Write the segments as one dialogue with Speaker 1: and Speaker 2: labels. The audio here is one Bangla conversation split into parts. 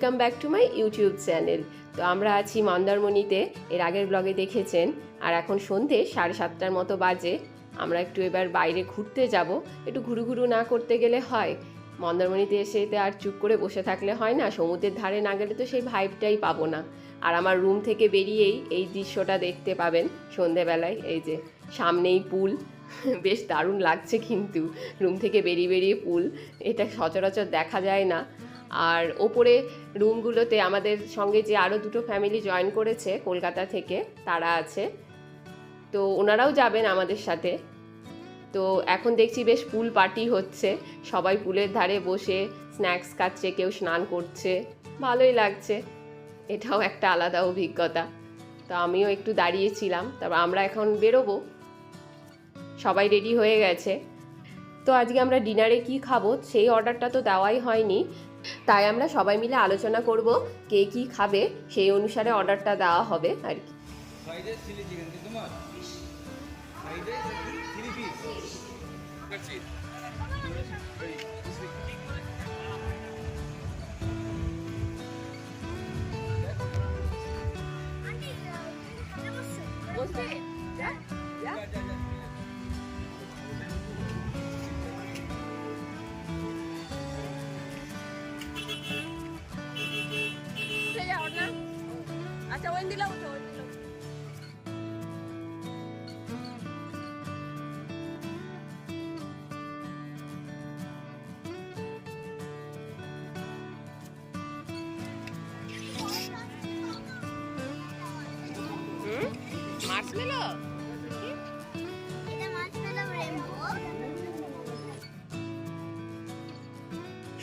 Speaker 1: Back to my YouTube channel তো আমরা আছি মন্দারমণিতে, এর আগের ব্লগে দেখেছেন। আর এখন সন্ধে সাড়ে সাতটার মতো বাজে। আমরা একটু এবার বাইরে ঘুরতে যাব। একটু ঘুরু ঘুরু না করতে গেলে হয়। মন্দারমণিতে এসে আর চুপ করে বসে থাকলে হয় না। সমুদ্রের ধারে না গেলে তো সেই ভাইবটাই পাবো না। আর আমার রুম থেকে বেরিয়েই এই দৃশ্যটা দেখতে পাবেন সন্ধেবেলায়। এই যে সামনেই পুল। বেশ দারুণ লাগছে কিন্তু। রুম থেকে বেরিয়ে বেরিয়ে পুল। এটা সচরাচর দেখা যায় না। আর ওপরে রুমগুলোতে আমাদের সঙ্গে যে আরও দুটো ফ্যামিলি জয়েন করেছে কলকাতা থেকে, তারা আছে। তো ওনারাও যাবেন আমাদের সাথে। তো এখন দেখছি বেশ পুল পার্টি হচ্ছে। সবাই পুলের ধারে বসে স্ন্যাক্স খাচ্ছে, কেউ স্নান করছে। ভালোই লাগছে। এটাও একটা আলাদা অভিজ্ঞতা। তো আমিও একটু দাঁড়িয়েছিলাম। তারপর আমরা এখন বেরোবো। সবাই রেডি হয়ে গেছে। তো আজকে আমরা ডিনারে কি খাব? সেই অর্ডারটা তো দেওয়াই হয়নি। তাই আমরা সবাই মিলে আলোচনা করব কে কি খাবে সেই অনুসারে অর্ডারটা দেওয়া হবে আর কি
Speaker 2: ফ্রাইড
Speaker 1: মার্শমেলো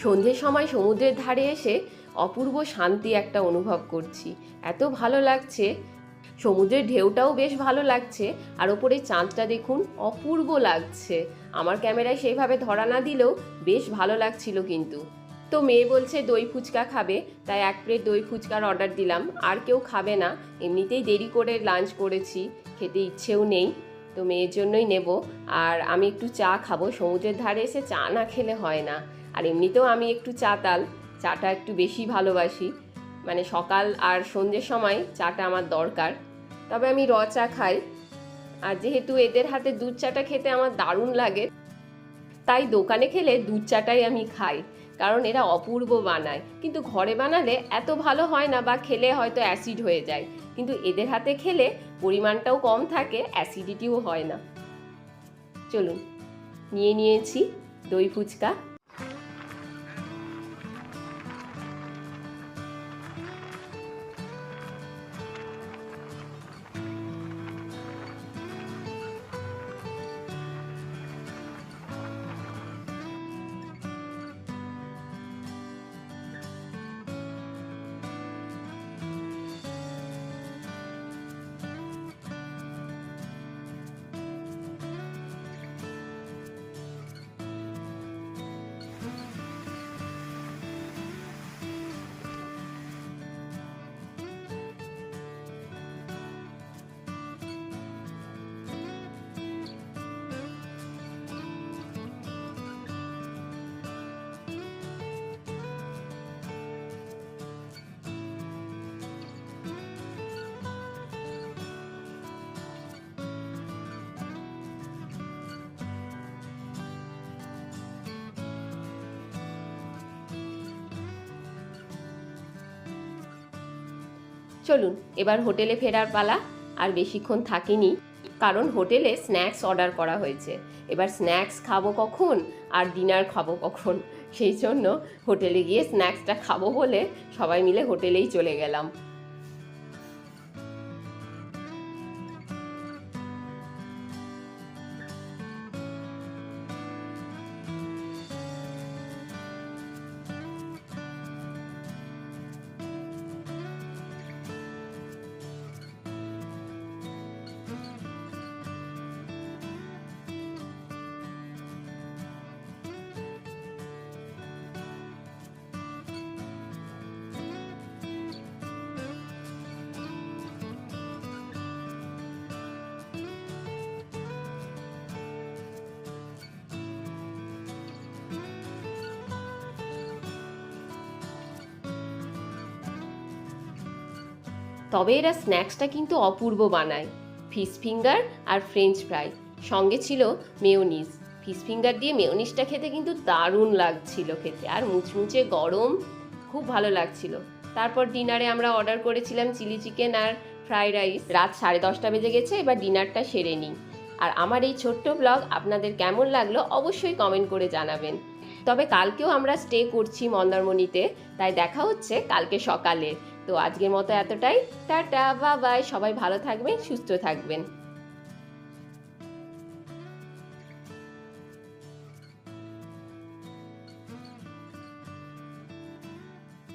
Speaker 1: সন্ধ্যের সময় সমুদ্রের ধারে এসে অপূর্ব শান্তি একটা অনুভব করছি। এত ভালো লাগছে। সমুদ্রের ঢেউটাও বেশ ভালো লাগছে। আর ওপরে চাঁদটা দেখুন, অপূর্ব লাগছে। আমার ক্যামেরায় সেইভাবে ধরা না দিলেও বেশ ভালো লাগছিল কিন্তু। তো মেয়ে বলছে, দই ফুচকা খাবে। তাই এক প্লেট দই ফুচকার অর্ডার দিলাম। আর কেউ খাবে না। এমনিতেই দেরি করে লাঞ্চ করেছি। খেতে ইচ্ছেও নেই। তো মেয়ের জন্যই নেব। আর আমি একটু চা খাব। সমুদ্রের ধারে এসে চা না খেলে হয় না। আর এমনিতেও আমি একটু চা তাল। চাটা একটু বেশি ভালোবাসি। মানে সকাল আর সন্ধ্যের সময় চাটা আমার দরকার। তবে আমি র চা খাই। আর যেহেতু এদের হাতে দুধ চাটা খেতে আমার দারুণ লাগে, তাই দোকানে খেলে দুধ চাটাই আমি খাই, কারণ এরা অপূর্ব বানায়। কিন্তু ঘরে বানালে এত ভালো হয় না বা খেলে হয়তো অ্যাসিড হয়ে যায়। কিন্তু এদের হাতে খেলে পরিমাণটাও কম থাকে, অ্যাসিডিটিও হয় না। চলুন, নিয়ে নিয়েছি দই ফুচকা। চলুন, এবার হোটেলে ফেরার পালা। আর বেশিক্ষণ থাকিনি, কারণ হোটেলে স্ন্যাক্স অর্ডার করা হয়েছে। এবার স্ন্যাক্স খাব কখন, আর ডিনার খাব কখন? সেই জন্য হোটেলে গিয়ে স্ন্যাক্সটা খাব বলে সবাই মিলে হোটেলেই চলে গেলাম। তবে এরা স্ন্যাক্সটা কিন্তু অপূর্ব বানায়। ফিশ ফিঙ্গার আর ফ্রেঞ্চ ফ্রাই। সঙ্গে ছিল মেয়োনিজ। ফিশ ফিঙ্গার দিয়ে মেয়োনিজটা খেতে কিন্তু দারুণ লাগছিল খেতে। আর মুচমুচে গরম খুব ভালো লাগছিল। তারপর ডিনারে আমরা অর্ডার করেছিলাম চিলি চিকেন আর ফ্রাইড রাইস। রাত সাড়ে দশটা বেজে গেছে, এবার ডিনারটা সেরে নিই। আর আমার এই ছোট্ট ব্লগ আপনাদের কেমন লাগল অবশ্যই কমেন্ট করে জানাবেন। তবে কালকেও আমরা স্টে করছি মন্দারমণিতে, তাই দেখা হচ্ছে কালকে সকালে। তো আজকের মতো এতটাই। টাটা বা বাই সবাই ভালো থাকবেন সুস্থ থাকবেন।